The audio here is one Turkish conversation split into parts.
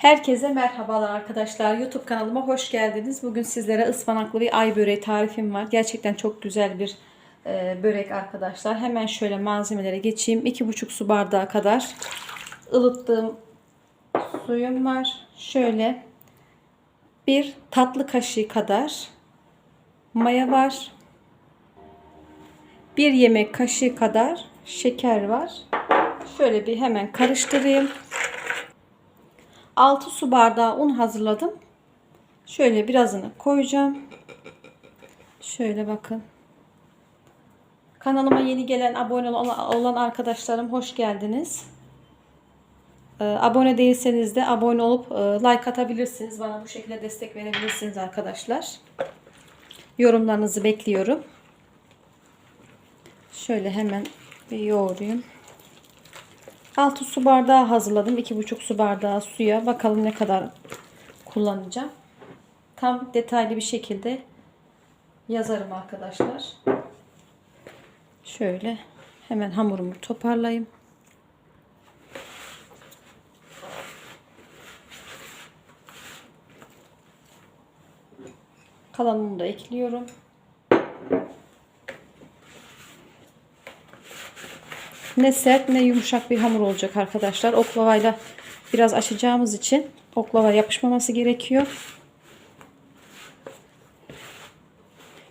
Herkese merhabalar arkadaşlar. YouTube kanalıma hoş geldiniz. Bugün sizlere ıspanaklı bir ay böreği tarifim var. Gerçekten çok güzel bir e, börek arkadaşlar. Hemen şöyle malzemelere geçeyim. 2,5 su bardağı kadar ılıttığım suyum var. Şöyle bir tatlı kaşığı kadar maya var. Bir yemek kaşığı kadar şeker var. Şöyle bir hemen karıştırayım. 6 su bardağı un hazırladım. Şöyle birazını koyacağım. Şöyle bakın. Kanalıma yeni gelen abone olan arkadaşlarım hoş geldiniz. Ee, abone değilseniz de abone olup e, like atabilirsiniz. Bana bu şekilde destek verebilirsiniz arkadaşlar. Yorumlarınızı bekliyorum. Şöyle hemen bir yoğurayım. 6 su bardağı hazırladım. 2,5 su bardağı suya. Bakalım ne kadar kullanacağım. Tam detaylı bir şekilde yazarım arkadaşlar. Şöyle hemen hamurumu toparlayayım. Kalanını da ekliyorum. Ne sert ne yumuşak bir hamur olacak arkadaşlar. Oklavayla biraz açacağımız için oklava yapışmaması gerekiyor.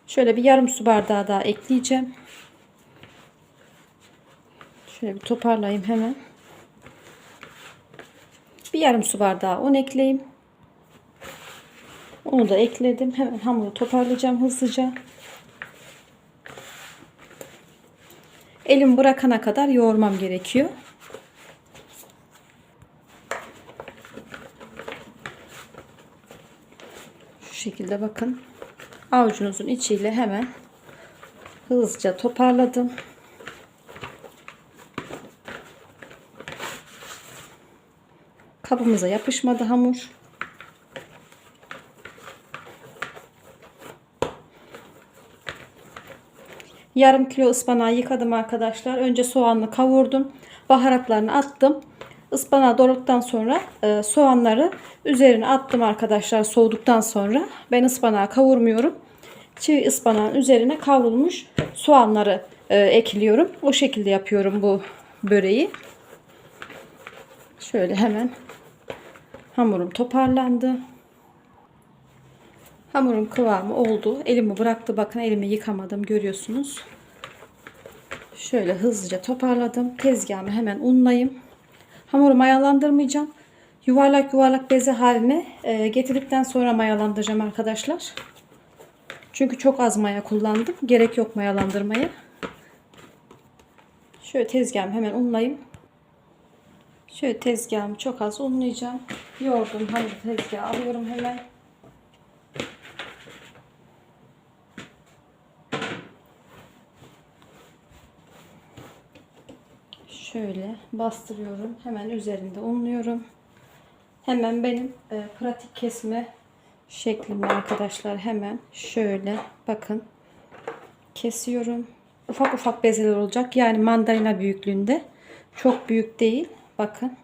Şöyle bir yarım su bardağı daha ekleyeceğim. Şöyle bir toparlayayım hemen. Bir yarım su bardağı un ekleyeyim. Onu da ekledim. Hemen hamuru toparlayacağım hızlıca. Elim bırakana kadar yoğurmam gerekiyor. Şu şekilde bakın. Avucunuzun içiyle hemen hızlıca toparladım. Kabımıza yapışmadı hamur. Yarım kilo ıspanağı yıkadım arkadaşlar. Önce soğanlı kavurdum. Baharatlarını attım. Ispanağı doğradıktan sonra e, soğanları üzerine attım arkadaşlar soğuduktan sonra. Ben ıspanağı kavurmuyorum. Çiğ ıspanağın üzerine kavrulmuş soğanları e, ekliyorum. O şekilde yapıyorum bu böreği. Şöyle hemen hamurum toparlandı. Hamurum kıvamı oldu. Elimi bıraktı. Bakın elimi yıkamadım. Görüyorsunuz. Şöyle hızlıca toparladım. Tezgahımı hemen unlayayım. Hamuru mayalandırmayacağım. Yuvarlak yuvarlak beze haline getirdikten sonra mayalandıracağım arkadaşlar. Çünkü çok az maya kullandım. Gerek yok mayalandırmaya. Şöyle tezgahımı hemen unlayayım. Şöyle tezgahımı çok az unlayacağım. Yoğurdum hamuru tezgaha alıyorum hemen. Şöyle bastırıyorum. Hemen üzerinde unluyorum. Hemen benim e, pratik kesme şeklim arkadaşlar. Hemen şöyle bakın kesiyorum. Ufak ufak bezeler olacak. Yani mandalina büyüklüğünde. Çok büyük değil. Bakın.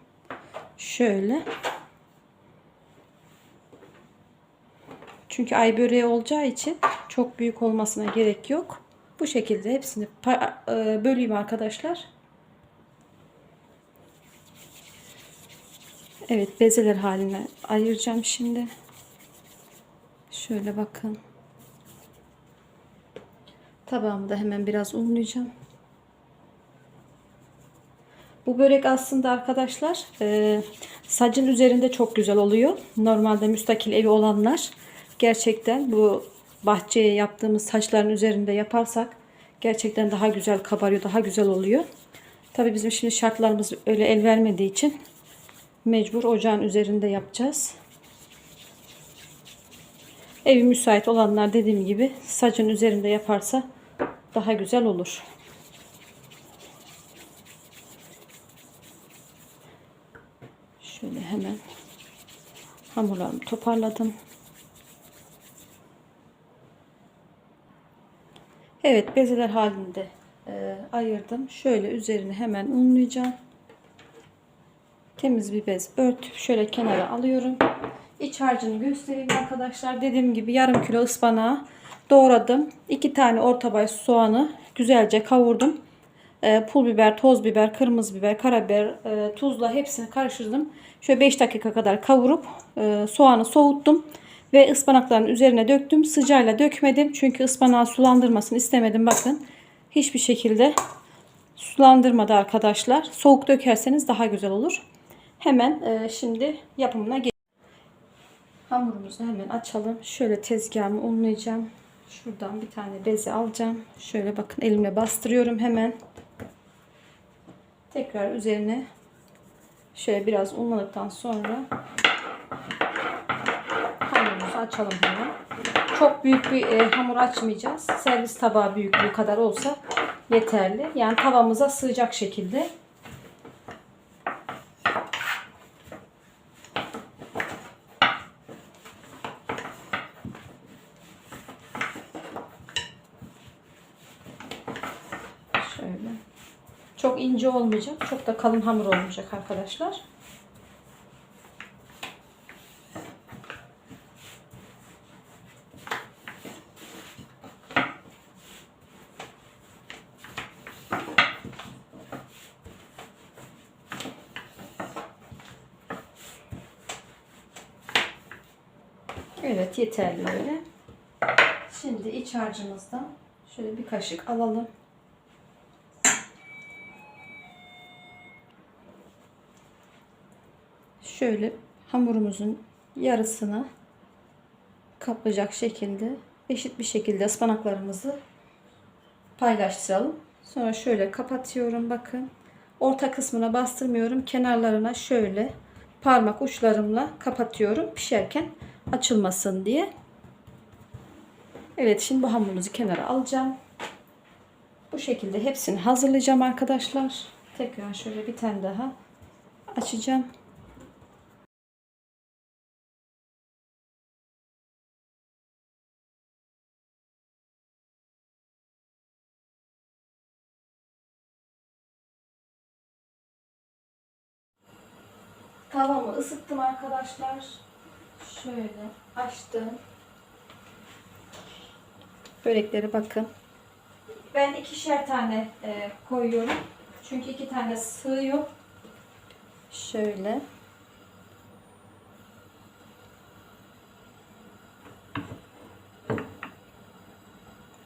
Şöyle. Çünkü ay böreği olacağı için çok büyük olmasına gerek yok. Bu şekilde hepsini e, böleyim arkadaşlar. Evet bezeler haline ayıracağım şimdi. Şöyle bakın. Tabağımı da hemen biraz unlayacağım. Bu börek aslında arkadaşlar e, sacın üzerinde çok güzel oluyor. Normalde müstakil evi olanlar gerçekten bu bahçeye yaptığımız saçların üzerinde yaparsak gerçekten daha güzel kabarıyor, daha güzel oluyor. Tabii bizim şimdi şartlarımız öyle el vermediği için mecbur ocağın üzerinde yapacağız. Evi müsait olanlar dediğim gibi sacın üzerinde yaparsa daha güzel olur. Şöyle hemen hamurlarımı toparladım. Evet bezeler halinde e, ayırdım. Şöyle üzerine hemen unlayacağım. Temiz bir bez örtüp şöyle kenara alıyorum. İç harcını göstereyim arkadaşlar. Dediğim gibi yarım kilo ıspanağı doğradım. 2 tane orta boy soğanı güzelce kavurdum. E, pul biber, toz biber, kırmızı biber, karabiber, e, tuzla hepsini karıştırdım. Şöyle 5 dakika kadar kavurup e, soğanı soğuttum ve ıspanakların üzerine döktüm. Sıcağıyla dökmedim çünkü ıspanağı sulandırmasını istemedim. Bakın hiçbir şekilde sulandırmadı arkadaşlar. Soğuk dökerseniz daha güzel olur. Hemen e, şimdi yapımına geçelim. Hamurumuzu hemen açalım. Şöyle tezgahımı unlayacağım. Şuradan bir tane bezi alacağım. Şöyle bakın elimle bastırıyorum hemen. Tekrar üzerine şöyle biraz unladıktan sonra hamurumuzu açalım hemen. Çok büyük bir e, hamur açmayacağız. Servis tabağı büyüklüğü kadar olsa yeterli. Yani tavamıza sığacak şekilde. Şöyle. Çok ince olmayacak. Çok da kalın hamur olmayacak arkadaşlar. Evet yeterli öyle. Şimdi iç harcımızdan şöyle bir kaşık alalım. Şöyle hamurumuzun yarısını kaplayacak şekilde eşit bir şekilde ıspanaklarımızı paylaştıralım. Sonra şöyle kapatıyorum bakın. Orta kısmına bastırmıyorum. Kenarlarına şöyle parmak uçlarımla kapatıyorum pişerken açılmasın diye. Evet şimdi bu hamurumuzu kenara alacağım. Bu şekilde hepsini hazırlayacağım arkadaşlar. Tekrar şöyle bir tane daha açacağım. Tavamı ısıttım arkadaşlar. Şöyle açtım. Börekleri bakın. Ben ikişer tane e, koyuyorum. Çünkü iki tane sığıyor. Şöyle.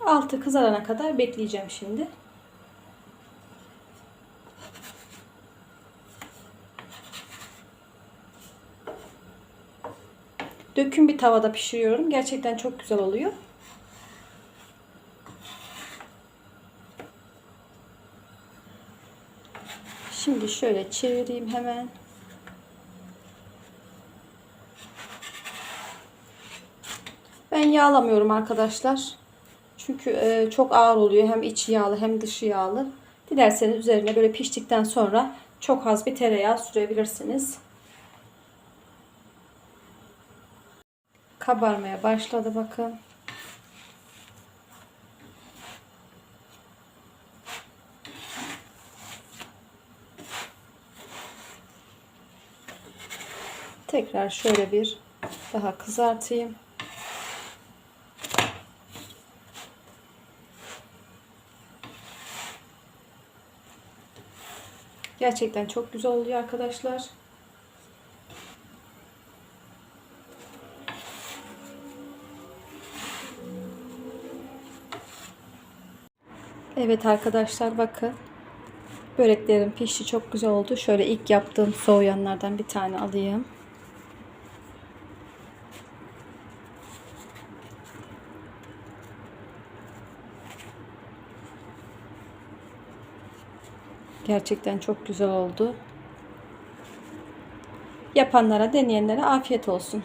Altı kızarana kadar bekleyeceğim şimdi. Döküm bir tavada pişiriyorum. Gerçekten çok güzel oluyor. Şimdi şöyle çevireyim hemen. Ben yağlamıyorum arkadaşlar. Çünkü e, çok ağır oluyor. Hem içi yağlı hem dışı yağlı. Dilerseniz üzerine böyle piştikten sonra çok az bir tereyağı sürebilirsiniz. Kabarmaya başladı bakın. Tekrar şöyle bir daha kızartayım. Gerçekten çok güzel oluyor arkadaşlar. Evet arkadaşlar bakın. Böreklerim pişti çok güzel oldu. Şöyle ilk yaptığım soğuyanlardan bir tane alayım. Gerçekten çok güzel oldu. Yapanlara, deneyenlere afiyet olsun.